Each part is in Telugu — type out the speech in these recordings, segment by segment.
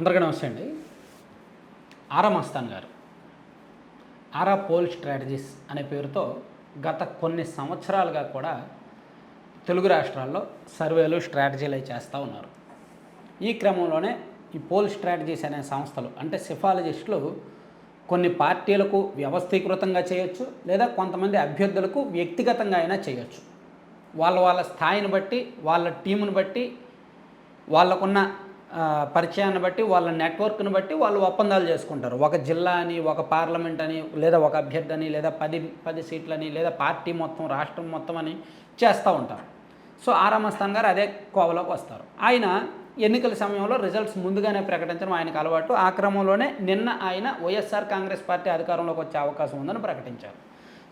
అందరికీ నమస్తే అండి. ఆరా మస్తాన్ గారు. ఆరా పోల్ స్ట్రాటజీస్ అనే పేరుతో గత కొన్ని సంవత్సరాలుగా కూడా తెలుగు రాష్ట్రాల్లో సర్వేలు స్ట్రాటజీలు అవి చేస్తూ ఉన్నారు. ఈ క్రమంలోనే ఈ పోల్ స్ట్రాటజీస్ అనే సంస్థలు అంటే సిఫాలజిస్టులు కొన్ని పార్టీలకు వ్యవస్థీకృతంగా చేయొచ్చు లేదా కొంతమంది అభ్యర్థులకు వ్యక్తిగతంగా అయినా చేయొచ్చు. వాళ్ళ వాళ్ళ స్థాయిని బట్టి వాళ్ళ టీముని బట్టి వాళ్ళకున్న పరిచయాన్ని బట్టి వాళ్ళ నెట్వర్క్ని బట్టి వాళ్ళు ఒప్పందాలు చేసుకుంటారు. ఒక జిల్లా అని ఒక పార్లమెంట్ అని లేదా ఒక అభ్యర్థి అని లేదా పది పది సీట్లని లేదా పార్టీ మొత్తం రాష్ట్రం మొత్తం అని చేస్తూ ఉంటారు. సో ఆరామస్థాన్ గారు అదే కోవలోకి వస్తారు. ఆయన ఎన్నికల సమయంలో రిజల్ట్స్ ముందుగానే ప్రకటించడం ఆయనకు అలవాటు. ఆ క్రమంలోనే నిన్న ఆయన వైఎస్ఆర్ కాంగ్రెస్ పార్టీ అధికారంలోకి వచ్చే అవకాశం ఉందని ప్రకటించారు.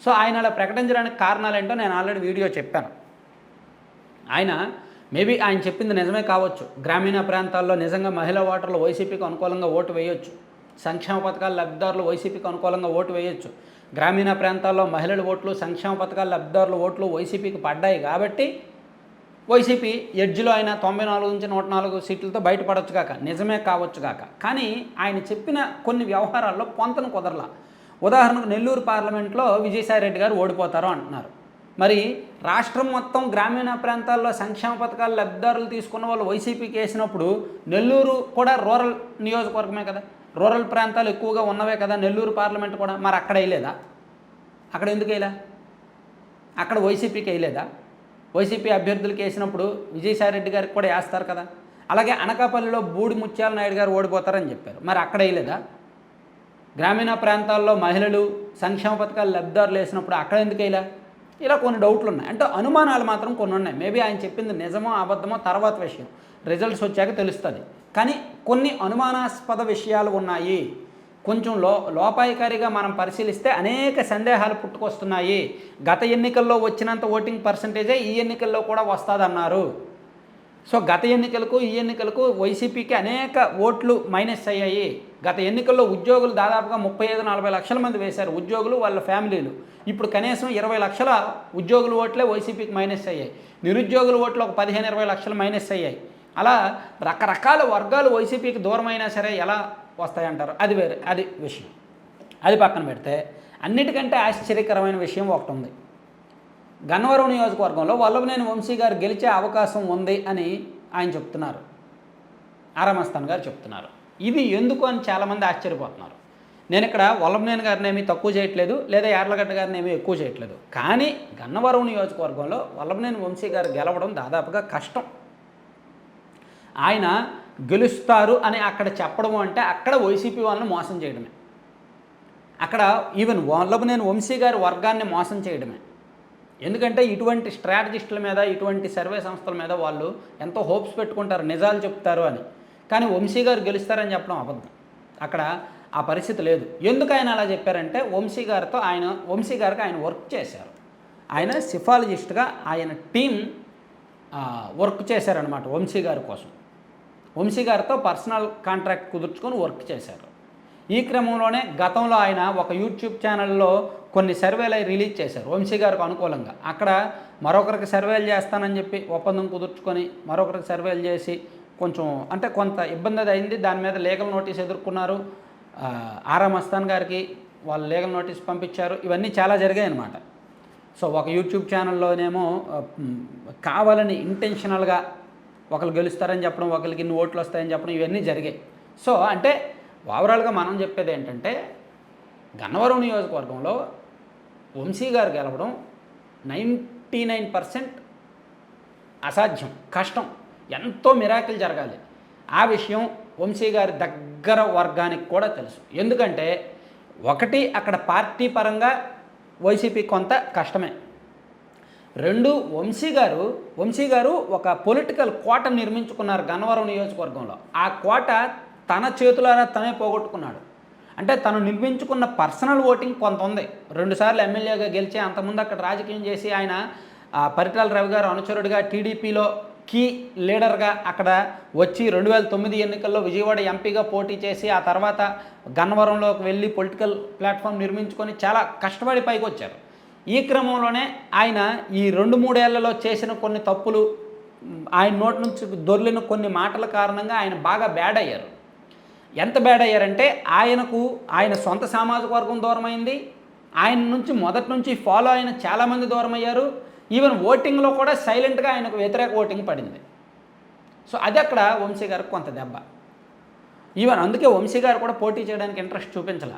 సో ఆయన అలా ప్రకటించడానికి కారణాలు ఏంటో నేను ఆల్రెడీ వీడియో చెప్పాను. ఆయన మేబీ ఆయన చెప్పింది నిజమే కావచ్చు. గ్రామీణ ప్రాంతాల్లో నిజంగా మహిళా ఓటర్లు వైసీపీకి అనుకూలంగా ఓటు వేయొచ్చు. సంక్షేమ పథకాల లబ్ధిదారులు వైసీపీకి అనుకూలంగా ఓటు వేయొచ్చు. గ్రామీణ ప్రాంతాల్లో మహిళల ఓట్లు సంక్షేమ పథకాల లబ్ధిదారుల ఓట్లు వైసీపీకి పడ్డాయి కాబట్టి వైసీపీ ఎడ్జ్లో ఆయన తొంభై నాలుగు నుంచి నూట నాలుగు సీట్లతో బయటపడవచ్చు కాక నిజమే కావచ్చు కాక. కానీ ఆయన చెప్పిన కొన్ని వ్యవహారాల్లో పొంతను కుదరలా. ఉదాహరణకు నెల్లూరు పార్లమెంట్లో విజయసాయి రెడ్డి గారు ఓడిపోతారు అంటున్నారు. మరి రాష్ట్రం మొత్తం గ్రామీణ ప్రాంతాల్లో సంక్షేమ పథకాలు లబ్ధిదారులు తీసుకున్న వాళ్ళు వైసీపీకి వేసినప్పుడు నెల్లూరు కూడా రూరల్ నియోజకవర్గమే కదా? రూరల్ ప్రాంతాలు ఎక్కువగా ఉన్నవే కదా? నెల్లూరు పార్లమెంట్ కూడా? మరి అక్కడ వేయలేదా? అక్కడ ఎందుకు వేయలే? అక్కడ వైసీపీకి వేయలేదా? వైసీపీ అభ్యర్థులకి వేసినప్పుడు విజయసాయి రెడ్డి గారికి కూడా వేస్తారు కదా? అలాగే అనకాపల్లిలో బూడి ముత్యాల నాయుడు గారు ఓడిపోతారని చెప్పారు. మరి అక్కడ వేయలేదా? గ్రామీణ ప్రాంతాల్లో మహిళలు సంక్షేమ పథకాలు లబ్ధిదారులు వేసినప్పుడు అక్కడ ఎందుకు వేయలే? ఇలా కొన్ని డౌట్లు ఉన్నాయి అంటే అనుమానాలు మాత్రం కొన్ని ఉన్నాయి. మేబీ ఆయన చెప్పింది నిజమో అబద్ధమో తర్వాత విషయం. రిజల్ట్స్ వచ్చాక తెలుస్తుంది. కానీ కొన్ని అనుమానాస్పద విషయాలు ఉన్నాయి. కొంచెం లో లోపాయికారిగా మనం పరిశీలిస్తే అనేక సందేహాలు పుట్టుకొస్తున్నాయి. గత ఎన్నికల్లో వచ్చినంత ఓటింగ్ పర్సంటేజే ఈ ఎన్నికల్లో కూడా వస్తుందన్నారు. సో గత ఎన్నికలకు ఈ ఎన్నికలకు వైసీపీకి అనేక ఓట్లు మైనస్ అయ్యాయి. గత ఎన్నికల్లో ఉద్యోగులు దాదాపుగా ముప్పై ఐదు నలభై లక్షల మంది వేశారు ఉద్యోగులు వాళ్ళ ఫ్యామిలీలు. ఇప్పుడు కనీసం ఇరవై లక్షల ఉద్యోగుల ఓట్లే వైసీపీకి మైనస్ అయ్యాయి. నిరుద్యోగుల ఓట్లు ఒక పదిహేను ఇరవై లక్షలు మైనస్ అయ్యాయి. అలా రకరకాల వర్గాలు వైసీపీకి దూరమైనా సరే ఎలా వస్తాయంటారు? అది వేరే అది విషయం. అది పక్కన పెడితే అన్నిటికంటే ఆశ్చర్యకరమైన విషయం ఒకటి ఉంది గన్నవరం నియోజకవర్గంలో వల్లభనేని వంశీ గారు గెలిచే అవకాశం ఉంది అని ఆయన చెప్తున్నారు. ఆరామస్థాన్ గారు చెప్తున్నారు. ఇది ఎందుకు అని చాలామంది ఆశ్చర్యపోతున్నారు. నేను ఇక్కడ వల్లభనేని గారిని ఏమీ తక్కువ చేయట్లేదు లేదా యార్లగడ్డ గారిని ఏమీ ఎక్కువ చేయట్లేదు. కానీ గన్నవరం నియోజకవర్గంలో వల్లభనేని వంశీ గారు గెలవడం దాదాపుగా కష్టం. ఆయన గెలుస్తారు అని అక్కడ చెప్పడం అంటే అక్కడ వైసీపీ వాళ్ళని మోసం చేయడమే. అక్కడ ఈవెన్ వల్లభనేని వంశీ గారి వర్గాన్ని మోసం చేయడమే. ఎందుకంటే ఇటువంటి స్ట్రాటజిస్టుల మీద ఇటువంటి సర్వే సంస్థల మీద వాళ్ళు ఎంతో హోప్స్ పెట్టుకుంటారు నిజాలు చెప్తారు అని. కానీ వంశీ గారు గెలుస్తారని చెప్పడం అబద్ధం. అక్కడ ఆ పరిస్థితి లేదు. ఎందుకు ఆయన అలా చెప్పారంటే వంశీ గారితో ఆయన వంశీ గారికి ఆయన వర్క్ చేశారు. ఆయన సిఫాలజిస్ట్గా ఆయన టీం వర్క్ చేశారనమాట వంశీ గారి కోసం. వంశీ గారితో పర్సనల్ కాంట్రాక్ట్ కుదుర్చుకొని వర్క్ చేశారు. ఈ క్రమంలోనే గతంలో ఆయన ఒక యూట్యూబ్ ఛానల్లో కొన్ని సర్వేలు రిలీజ్ చేశారు వంశీ గారికి అనుకూలంగా. అక్కడ మరొకరికి సర్వేలు చేస్తానని చెప్పి ఒప్పందం కుదుర్చుకొని మరొకరికి సర్వేలు చేసి కొంచెం అంటే కొంత ఇబ్బంది అది అయింది. దాని మీద లీగల్ నోటీస్ ఎదుర్కొన్నారు. ఆరా మస్తాన్ గారికి వాళ్ళు లీగల్ నోటీస్ పంపించారు. ఇవన్నీ చాలా జరిగాయి అన్నమాట. సో ఒక యూట్యూబ్ ఛానల్లోనేమో కావాలని ఇంటెన్షనల్గా ఒకరు గెలుస్తారని చెప్పడం ఒకరికి ఇన్ని ఓట్లు వస్తాయని చెప్పడం ఇవన్నీ జరిగాయి. సో అంటే ఓవరాల్గా మనం చెప్పేది ఏంటంటే గన్నవరం నియోజకవర్గంలో వంశీ గారు గెలవడం నైంటీ నైన్ పర్సెంట్ అసాధ్యం కష్టం. ఎంతో మిరాకిల్ జరగాలి. ఆ విషయం వంశీ గారి దగ్గర వర్గానికి కూడా తెలుసు. ఎందుకంటే ఒకటి అక్కడ పార్టీ పరంగా వైసీపీ కొంత కష్టమే. రెండు వంశీ గారు వంశీ గారు ఒక పొలిటికల్ కోట నిర్మించుకున్నారు గన్నవరం నియోజకవర్గంలో. ఆ కోట తన చేతులారా తనే పోగొట్టుకున్నాడు. అంటే తను నిర్మించుకున్న పర్సనల్ ఓటింగ్ కొంత ఉంది. రెండుసార్లు ఎమ్మెల్యేగా గెలిచి అంతకుముందు అక్కడ రాజకీయం చేసి ఆయన పరిటాల రవి గారు అనుచరుడిగా టీడీపీలో కీ లీడర్గా అక్కడ వచ్చి రెండు వేల తొమ్మిది ఎన్నికల్లో విజయవాడ ఎంపీగా పోటీ చేసి ఆ తర్వాత గన్నవరంలోకి వెళ్ళి పొలిటికల్ ప్లాట్ఫామ్ నిర్మించుకొని చాలా కష్టపడి పైకి వచ్చారు. ఈ క్రమంలోనే ఆయన ఈ రెండు మూడేళ్ళలో చేసిన కొన్ని తప్పులు ఆయన నోటి నుంచి దొర్లిన కొన్ని మాటల కారణంగా ఆయన బాగా బ్యాడ్ అయ్యారు. ఎంత బ్యాడ్ అయ్యారంటే ఆయనకు ఆయన సొంత సామాజిక వర్గం దూరమైంది. ఆయన నుంచి మొదటి నుంచి ఫాలో అయిన చాలామంది దూరం అయ్యారు ఈవెన్ ఓటింగ్లో కూడా సైలెంట్గా ఆయనకు వ్యతిరేక ఓటింగ్ పడింది. సో అది అక్కడ వంశీ గారికి కొంత దెబ్బ. ఈవెన్ అందుకే వంశీ గారు కూడా పోటీ చేయడానికి ఇంట్రెస్ట్ చూపించాల.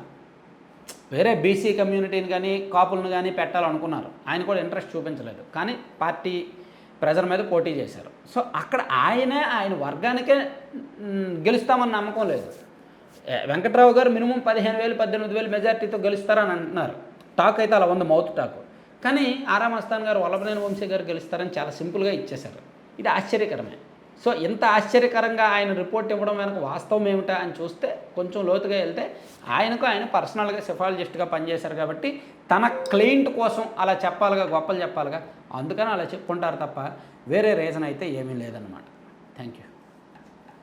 వేరే బీసీ కమ్యూనిటీని కానీ కాపులను కానీ పెట్టాలనుకున్నారు. ఆయన కూడా ఇంట్రెస్ట్ చూపించలేదు. కానీ పార్టీ ప్రెజర్ మీద పోటీ చేశారు. సో అక్కడ ఆయనే ఆయన వర్గానికే గెలుస్తామని నమ్మకం లేదు. వెంకట్రావు గారు మినిమం పదిహేను వేలు పద్దెనిమిది వేలు మెజార్టీతో గెలుస్తారని అంటున్నారు. టాక్ అయితే అలా ఉంది మౌత్ టాక్. కానీ ఆరామ్ అస్థాన్ గారు వల్లభనేని వంశీ గారు గెలుస్తారని చాలా సింపుల్గా ఇచ్చేశారు. ఇది ఆశ్చర్యకరమే. సో ఇంత ఆశ్చర్యకరంగా ఆయన రిపోర్ట్ ఇవ్వడం వెనక వాస్తవం ఏమిటా అని చూస్తే కొంచెం లోతుగా వెళ్తే ఆయనకు ఆయన పర్సనల్గా సిఫాలజిస్ట్గా పనిచేశారు కాబట్టి తన క్లయింట్ కోసం అలా చెప్పాలిగా గొప్పలు చెప్పాలిగా. అందుకని అలా చెప్పుకుంటారు తప్ప వేరే రీజన్ అయితే ఏమీ లేదన్నమాట. Thank you